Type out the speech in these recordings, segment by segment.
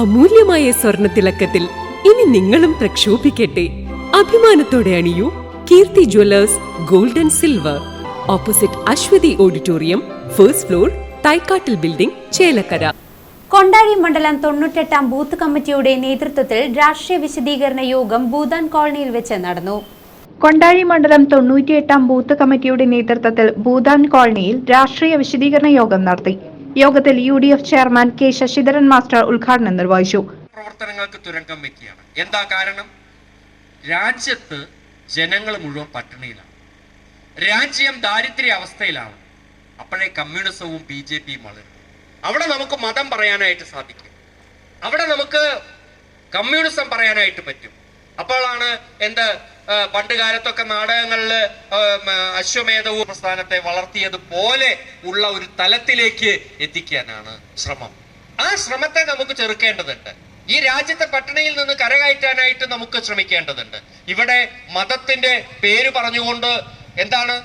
അമൂല്യമായ സ്വർണ തിളക്കത്തിൽ ഇനി നിങ്ങളും പ്രക്ഷോഭിക്കട്ടെ. അഭിമാനത്തോടെ അണിയൂ Keerthi jewellers gold and silver. Opposite Aswathi auditorium first floor Thaikkattil building Chelakkara. Kondazhy മണ്ഡലം തൊണ്ണൂറ്റെട്ടാം ബൂത്ത് കമ്മിറ്റിയുടെ നേതൃത്വത്തിൽ രാഷ്ട്രീയ വിശദീകരണ യോഗം ഭൂതാൻ കോളനിയിൽ വെച്ച് നടന്നു. കൊണ്ടാഴി മണ്ഡലം തൊണ്ണൂറ്റിയെട്ടാം ബൂത്ത് കമ്മിറ്റിയുടെ നേതൃത്വത്തിൽ ഭൂതാൻ കോളനിയിൽ രാഷ്ട്രീയ വിശദീകരണ യോഗം നടത്തി. യോഗത്തിൽ U D F chairman K Sasidharan master ഉദ്ഘാടനം നിർവഹിച്ചു. പ്രവർത്തനങ്ങൾക്ക് തുരങ്കം വെക്കുകയാണ് എന്താ കാരണം? രാജ്യത്ത് ജനങ്ങൾ മുഴുവൻ പട്ടിണിയിലാണ്. രാജ്യം ദാരിദ്ര്യ അവസ്ഥയിലാണ്. അപ്പോഴേ കമ്മ്യൂണിസവും ബി ജെ പിയും വളരും. അവിടെ നമുക്ക് മതം പറയാനായിട്ട് സാധിക്കും. അവിടെ നമുക്ക് കമ്മ്യൂണിസം പറയാനായിട്ട് പറ്റും. അപ്പോഴാണ് എന്ത് പണ്ട് കാലത്തൊക്കെ നാടകങ്ങളിൽ അശ്വമേധവും പ്രസ്ഥാനത്തെ വളർത്തിയത് പോലെ ഉള്ള ഒരു തലത്തിലേക്ക് എത്തിക്കാനാണ് ശ്രമം. ആ ശ്രമത്തെ നമുക്ക് ചെറുക്കേണ്ടതുണ്ട്. ഈ രാജ്യത്തെ പട്ടിണിയിൽ നിന്ന് കരകയറ്റാനായിട്ട് നമുക്ക് ശ്രമിക്കേണ്ടതുണ്ട്. ഇവിടെ മതത്തിന്റെ പേര് പറഞ്ഞുകൊണ്ട് എന്താണ്?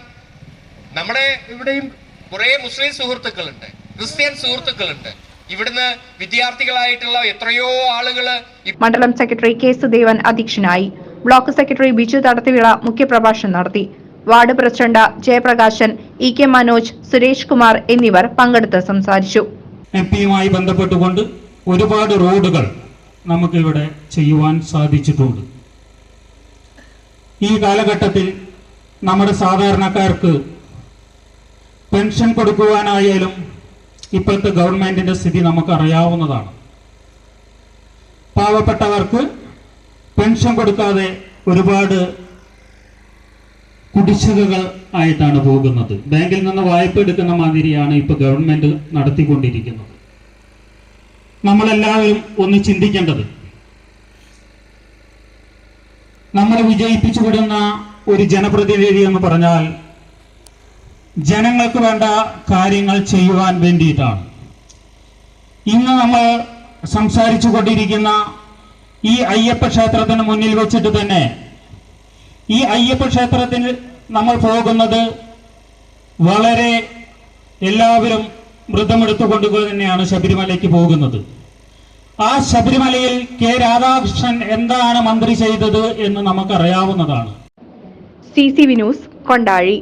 നമ്മുടെ ഇവിടെയും കുറെ മുസ്ലിം സുഹൃത്തുക്കളുണ്ട് ക്രിസ്ത്യൻ സുഹൃത്തുക്കളുണ്ട്. ഇവിടുന്ന് വിദ്യാർത്ഥികളായിട്ടുള്ള എത്രയോ ആളുകൾ മണ്ഡലം സെക്രട്ടറി കെ സുദേവൻ അധ്യക്ഷനായി. ബ്ലോക്ക് സെക്രട്ടറി ബിജു തടത്തിവിള മുഖ്യപ്രഭാഷണം നടത്തി. Ward president Jayaprakashan E K Manoj Suresh Kumar എന്നിവർ പങ്കെടുത്ത് സംസാരിച്ചു. എം ബന്ധപ്പെട്ടുകൊണ്ട് ഒരുപാട് റോഡുകൾ നമുക്കിവിടെ ചെയ്യുവാൻ സാധിച്ചിട്ടുണ്ട്. ഈ കാലഘട്ടത്തിൽ നമ്മുടെ സാധാരണക്കാർക്ക് പെൻഷൻ കൊടുക്കുവാനായാലും ഇപ്പോഴത്തെ ഗവൺമെന്റിന്റെ സ്ഥിതി നമുക്ക് അറിയാവുന്നതാണ് പാവപ്പെട്ടവർക്ക് പെൻഷൻ കൊടുക്കാതെ ഒരുപാട് കുടിശ്ശികകൾ ആയിട്ടാണ് പോകുന്നത്. ബാങ്കിൽ നിന്ന് വായ്പ എടുക്കുന്ന മാതിരിയാണ് ഇപ്പൊ ഗവൺമെന്റ് നടത്തിക്കൊണ്ടിരിക്കുന്നത്. നമ്മളെല്ലാവരും ഒന്ന് ചിന്തിക്കേണ്ടത് നമ്മളെ വിജയിപ്പിച്ചു വിടുന്ന ഒരു ജനപ്രതിനിധി എന്ന് പറഞ്ഞാൽ ജനങ്ങൾക്ക് വേണ്ട കാര്യങ്ങൾ ചെയ്യുവാൻ വേണ്ടിയിട്ടാണ്. ഇന്ന് നമ്മൾ സംസാരിച്ചു കൊണ്ടിരിക്കുന്ന ഈ അയ്യപ്പ ക്ഷേത്രത്തിന് മുന്നിൽ വെച്ചിട്ട് തന്നെ ഈ അയ്യപ്പ ക്ഷേത്രത്തിൽ നമ്മൾ പോകുന്നത് വളരെ എല്ലാവരും വ്രതമെടുത്തുകൊണ്ട് തന്നെയാണ് ശബരിമലയ്ക്ക് പോകുന്നത്. ആ ശബരിമലയിൽ കെ രാധാകൃഷ്ണൻ എന്താണ് മന്ത്രി ചെയ്തത് എന്ന് നമുക്കറിയാവുന്നതാണ്. C C Vinoos Kondazhy.